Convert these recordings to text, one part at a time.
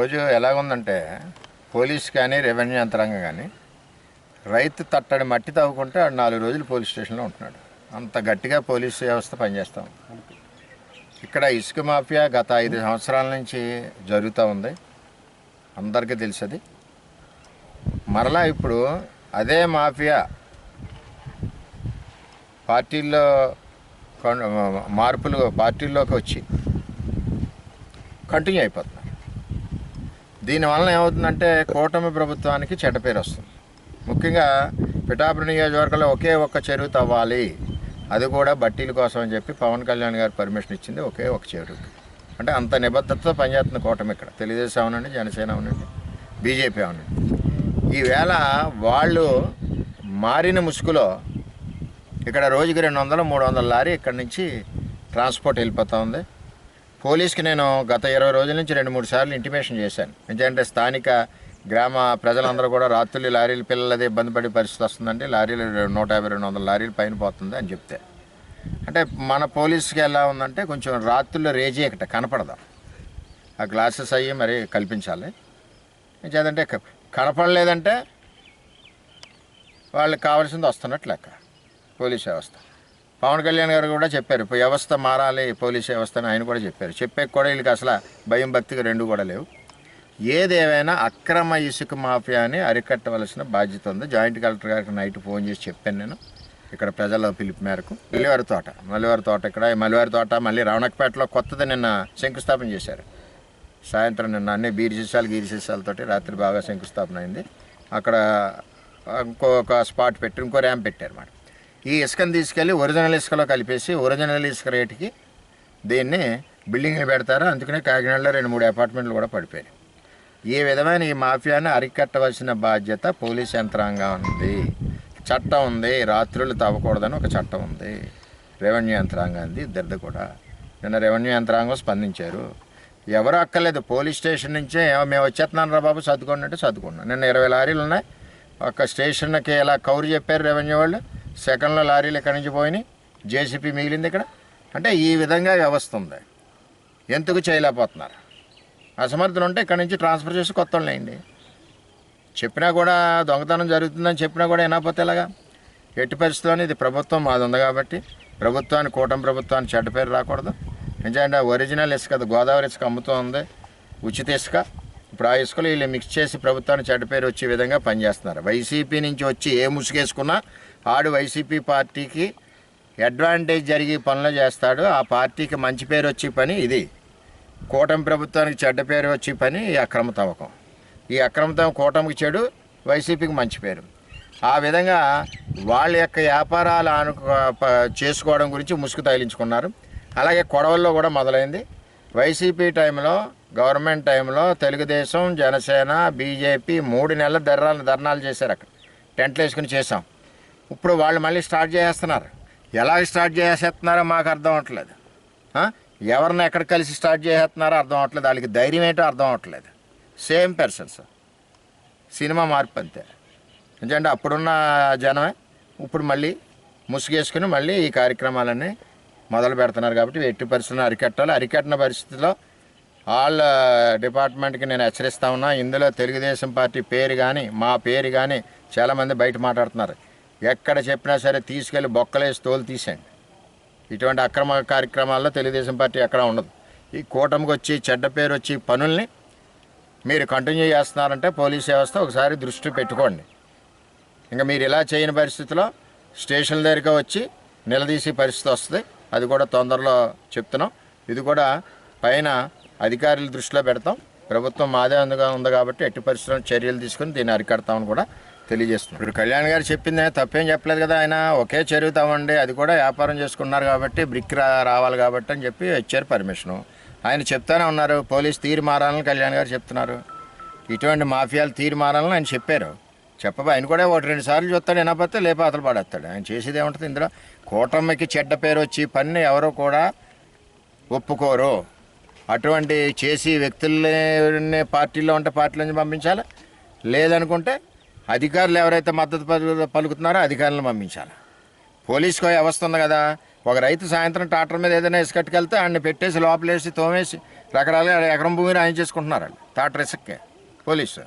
ఈరోజు ఎలాగుందంటే పోలీస్ కానీ రెవెన్యూ యంత్రాంగం కానీ రైతు తట్టడి మట్టి తవ్వుకుంటే నాలుగు రోజులు పోలీస్ స్టేషన్లో ఉంటున్నాడు. అంత గట్టిగా పోలీస్ వ్యవస్థ పనిచేస్తాం ఇక్కడ ఇసుక మాఫియా గత ఐదు సంవత్సరాల నుంచి జరుగుతూ ఉంది. అందరికీ తెలిసది. మరలా ఇప్పుడు అదే మాఫియా పార్టీల్లో మార్పులు పార్టీల్లోకి వచ్చి కంటిన్యూ అయిపోతుంది దీనివలన ఏమవుతుందంటే కూటమి ప్రభుత్వానికి చెడ్డ పేరు వస్తుంది. ముఖ్యంగా పిఠాపురం నియోజకవర్గంలో ఒకే ఒక్క చెరువు తవ్వాలి. అది కూడా బట్టీల కోసం అని చెప్పి పవన్ కళ్యాణ్ గారు పర్మిషన్ ఇచ్చింది ఒకే ఒక చెరువు. అంటే అంత నిబద్ధతతో పనిచేస్తుంది కూటమి ఇక్కడ. తెలుగుదేశం అవునండి జనసేన అవునండి బీజేపీ అవునండి. ఈవేళ వాళ్ళు మారిన ముసుగులో ఇక్కడ రోజుకి రెండు వందలు మూడు వందల లారీ ఇక్కడ నుంచి ట్రాన్స్పోర్ట్ వెళ్ళిపోతూ ఉంది. పోలీస్కి నేను గత ఇరవై రోజుల నుంచి రెండు మూడు సార్లు ఇంటిమేషన్ చేశాను. ఎందుకంటే స్థానిక గ్రామ ప్రజలందరూ కూడా రాత్రులు లారీలు పిల్లలది ఇబ్బంది పడే పరిస్థితి వస్తుందండి లారీలు నూట యాభై రెండు వందల లారీలు పైన పోతుంది అని చెప్తే. అంటే మన పోలీస్కి ఎలా ఉందంటే కొంచెం రాత్రుల్లో రేజీ ఇక్కడ కనపడదాం. ఆ గ్లాసెస్ అయ్యి మరి కల్పించాలి. చేదంటే కనపడలేదంటే వాళ్ళకి కావాల్సింది వస్తున్నట్లు లెక్క. పోలీస్ వ్యవస్థ. పవన్ కళ్యాణ్ గారు కూడా చెప్పారు ఇప్పుడు వ్యవస్థ మారాలి పోలీస్ వ్యవస్థ అని ఆయన కూడా చెప్పారు. చెప్పే కూడా వీళ్ళకి అసలు భయం భక్తిగా రెండు కూడా లేవు. ఏదేవైనా అక్రమ ఇసుక మాఫియాని అరికట్టవలసిన బాధ్యత ఉంది. జాయింట్ కలెక్టర్ గారికి నైట్ ఫోన్ చేసి చెప్పాను నేను. ఇక్కడ ప్రజల పిలుపు మేరకు. మల్లివారి తోట. మల్లివారి తోట ఇక్కడ. మల్లివారి తోట మళ్ళీ రావణకపేటలో కొత్తది నిన్న శంకుస్థాపన చేశారు. సాయంత్రం నిన్న అన్ని బీరిశీసాలు గీరిశీసాలతోటి రాత్రి బాగా శంకుస్థాపన అయింది. అక్కడ ఇంకొక స్పాట్ పెట్టి ఇంకో ర్యాంప్ పెట్టారు అన్నమాట ఈ ఇసుకను తీసుకెళ్ళి ఒరిజినల్ ఇసుకలో కలిపేసి ఒరిజినల్ ఇసుక రేటుకి దీన్ని బిల్డింగ్లు పెడతారు. అందుకనే కాకినాడలో రెండు మూడు అపార్ట్మెంట్లు కూడా పడిపోయాయి ఈ విధమైన ఈ మాఫియాను అరికట్టవలసిన బాధ్యత పోలీస్ యంత్రాంగం ఉంది. చట్టం ఉంది. రాత్రులు తవ్వకూడదని ఒక చట్టం ఉంది. రెవెన్యూ యంత్రాంగాన్ని ఇద్దరిది కూడా. నిన్న రెవెన్యూ యంత్రాంగం స్పందించారు. ఎవరు అక్కర్లేదు. పోలీస్ స్టేషన్ నుంచే మేము వచ్చేస్తున్నాను రా బాబు సర్దుకోండి అంటే సర్దుకున్నాం నిన్న ఇరవై లారీలు ఉన్నాయి. ఒక స్టేషన్కి ఇలా కౌరు చెప్పారు రెవెన్యూ వాళ్ళు. సెకండ్లో లారీలు ఎక్కడి నుంచి పోయినాయి? జేసీపీ మిగిలింది ఇక్కడ. అంటే ఈ విధంగా వ్యవస్థ ఉంది. ఎందుకు చేయలేకపోతున్నారు? అసమర్థులు ఉంటే ఇక్కడి నుంచి ట్రాన్స్ఫర్ చేసి కొత్త వాళ్ళు చెప్పినా కూడా దొంగతనం జరుగుతుందని చెప్పినా కూడా వినకపోతే ఎలాగా? ఎట్టి పరిస్థితుల్లోనే ఇది ప్రభుత్వం మాది ఉంది కాబట్టి ప్రభుత్వాన్ని కూటమి ప్రభుత్వాన్ని చెడ్డ పేరు రాకూడదు. ఎందుకంటే ఒరిజినల్ ఇసుక అది గోదావరి ఇసుక అమ్ముతూ ఉంది ఉచిత ఇసుక. ఇప్పుడు ఆ ఇసుకలు వీళ్ళు మిక్స్ చేసి ప్రభుత్వాన్ని చెడ్డ పేరు వచ్చే విధంగా పనిచేస్తున్నారు. వైసీపీ నుంచి వచ్చి ఏ ముసుగేసుకున్నా ఆడు వైసీపీ పార్టీకి అడ్వాంటేజ్ జరిగే పనులు చేస్తాడు. ఆ పార్టీకి మంచి పేరు వచ్చే పని ఇది. కూటమి ప్రభుత్వానికి చెడ్డ పేరు వచ్చే పని ఈ అక్రమ తవ్వకం. ఈ అక్రమ తవ్వకం కూటమికి చెడు వైసీపీకి మంచి పేరు. ఆ విధంగా వాళ్ళ యొక్క వ్యాపారాలు ఆను చేసుకోవడం గురించి ముసుగు తగిలించుకున్నారు. అలాగే కొడవల్లో కూడా మొదలైంది. వైసీపీ టైంలో గవర్నమెంట్ టైంలో తెలుగుదేశం జనసేన బీజేపీ మూడు నెలల ధర్నాలు ధర్నాలు చేశారు అక్కడ. టెంట్లు వేసుకుని చేసాం ఇప్పుడు వాళ్ళు మళ్ళీ స్టార్ట్ చేసేస్తున్నారు. ఎలా స్టార్ట్ చేసేస్తున్నారో మాకు అర్థం అవట్లేదు. ఎవరిని ఎక్కడ కలిసి స్టార్ట్ చేసేస్తున్నారో అర్థం అవట్లేదు. వాళ్ళకి ధైర్యం ఏంటో అర్థం అవట్లేదు. సేమ్ పర్సన్స్ సినిమా మార్పు అంతే. ఎందుకంటే అప్పుడున్న జనమే ఇప్పుడు మళ్ళీ ముసుగేసుకుని మళ్ళీ ఈ కార్యక్రమాలన్నీ మొదలు పెడుతున్నారు కాబట్టి ఎట్టి పరిస్థితుల్లో అరికట్టాలి. అరికట్టిన పరిస్థితిలో వాళ్ళ డిపార్ట్మెంట్కి నేను హెచ్చరిస్తా ఉన్నా. ఇందులో తెలుగుదేశం పార్టీ పేరు కానీ మా పేరు కానీ చాలామంది బయట మాట్లాడుతున్నారు. ఎక్కడ చెప్పినా సరే తీసుకెళ్ళి బొక్కలేసి తోలు తీసేయండి. ఇటువంటి అక్రమ కార్యక్రమాల్లో తెలుగుదేశం పార్టీ ఎక్కడ ఉండదు. ఈ కూటమికి వచ్చి చెడ్డ పేరు వచ్చి పనుల్ని మీరు కంటిన్యూ చేస్తున్నారంటే పోలీస్ వ్యవస్థ ఒకసారి దృష్టి పెట్టుకోండి. ఇంకా మీరు ఇలా చేయని పరిస్థితిలో స్టేషన్ దగ్గరికి వచ్చి నిలదీసే పరిస్థితి వస్తుంది. అది కూడా తొందరలో చెప్తున్నాం. ఇది కూడా పైన అధికారుల దృష్టిలో పెడతాం. ప్రభుత్వం మాదే ఉందిగా ఉంది కాబట్టి ఎట్టి పరిస్థితుల్లో చర్యలు తీసుకుని దీన్ని అరికడతామని కూడా తెలియజేస్తున్నాం ఇప్పుడు కళ్యాణ్ గారు చెప్పింది తప్పేం చెప్పలేదు కదా ఆయన. ఒకే చెరువు అది కూడా వ్యాపారం చేసుకున్నారు కాబట్టి బ్రిక్ రా రావాలి కాబట్టి అని చెప్పి ఇచ్చారు పర్మిషను. ఆయన చెప్తానే ఉన్నారు. పోలీస్ తీరు మారాలని కళ్యాణ్ గారు చెప్తున్నారు. ఇటువంటి మాఫియాలు తీరు మారాలని ఆయన చెప్పారు. చెప్పబా ఆయన కూడా ఒకటి రెండు సార్లు చూస్తాడు వినకపోతే లేప అతలు పడేస్తాడు. ఆయన చేసేది ఏముంటుంది ఇందులో? కూటమికి చెడ్డ పేరు వచ్చి పని ఎవరు కూడా ఒప్పుకోరు. అటువంటి చేసి వ్యక్తుల్ని పార్టీలో ఉంటే పార్టీల నుంచి పంపించాలి? లేదనుకుంటే అధికారులు ఎవరైతే మద్దతు పలు- పలుకుతున్నారో అధికారులను పంపించాలి. పోలీసుకు వ్యవస్థ ఉంది కదా. ఒక రైతు సాయంత్రం ట్రాక్టర్ మీద ఏదైనా ఇసుకట్టుకెళ్తే ఆయన్ని పెట్టేసి లోపలేసి తోమేసి రకరకాలుగా ఎకరం భూమి రాయం చేసుకుంటున్నారు వాళ్ళు. ట్రాక్టర్ ఇసుక్కే పోలీసు.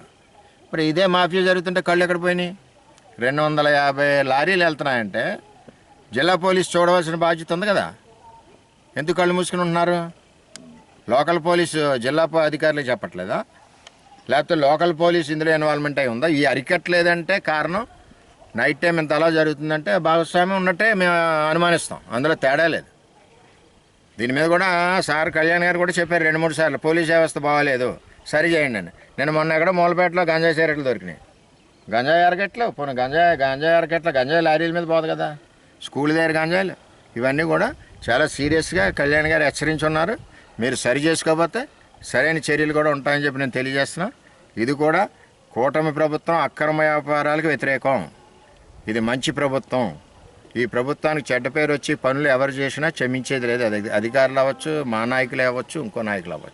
మరి ఇదే మాఫియా జరుగుతుంటే కళ్ళు ఎక్కడ పోయినాయి? రెండు వందల యాభై లారీలు వెళ్తున్నాయంటే జిల్లా పోలీస్ చూడవలసిన బాధ్యత ఉంది కదా. ఎందుకు కళ్ళు మూసుకుని ఉంటున్నారు? లోకల్ పోలీసు జిల్లా పో- అధికారులు చెప్పట్లేదా? లేకపోతే లోకల్ పోలీస్ ఇందులో ఇన్వాల్వ్మెంట్ అయి ఉందా? ఈ అరికట్లేదంటే కారణం నైట్ టైం ఇంత అలా జరుగుతుందంటే భాగస్వామ్యం ఉన్నట్టే మేము అనుమానిస్తాం. అందులో తేడా లేదు. దీని మీద కూడా సార్ కళ్యాణ్ గారు కూడా చెప్పారు రెండు మూడు సార్లు పోలీస్ వ్యవస్థ బాగాలేదు సరి చేయండి అని. నేను మొన్న ఎక్కడ మూలపేటలో గంజాయి సిగరెట్లు దొరికినాయి. గంజాయి అరకెట్లు పోనీ గంజాయి గంజాయి అరకెట్ల గంజాయి లారీల మీద పోదు కదా. స్కూల్ దగ్గర గంజాయిలు. ఇవన్నీ కూడా చాలా సీరియస్గా కళ్యాణ్ గారు హెచ్చరించున్నారు మీరు సరి చేసుకోకపోతే సరైన చర్యలు కూడా ఉంటాయని చెప్పి నేను తెలియజేస్తున్నా. ఇది కూడా కూటమి ప్రభుత్వం అక్రమ వ్యాపారాలకు వ్యతిరేకం. ఇది మంచి ప్రభుత్వం. ఈ ప్రభుత్వానికి చెడ్డ పేరు వచ్చి పనులు ఎవరు చేసినా క్షమించేది లేదు. అది అధికారులు అవ్వచ్చు మా నాయకులు అవ్వచ్చు ఇంకో నాయకులు అవ్వచ్చు.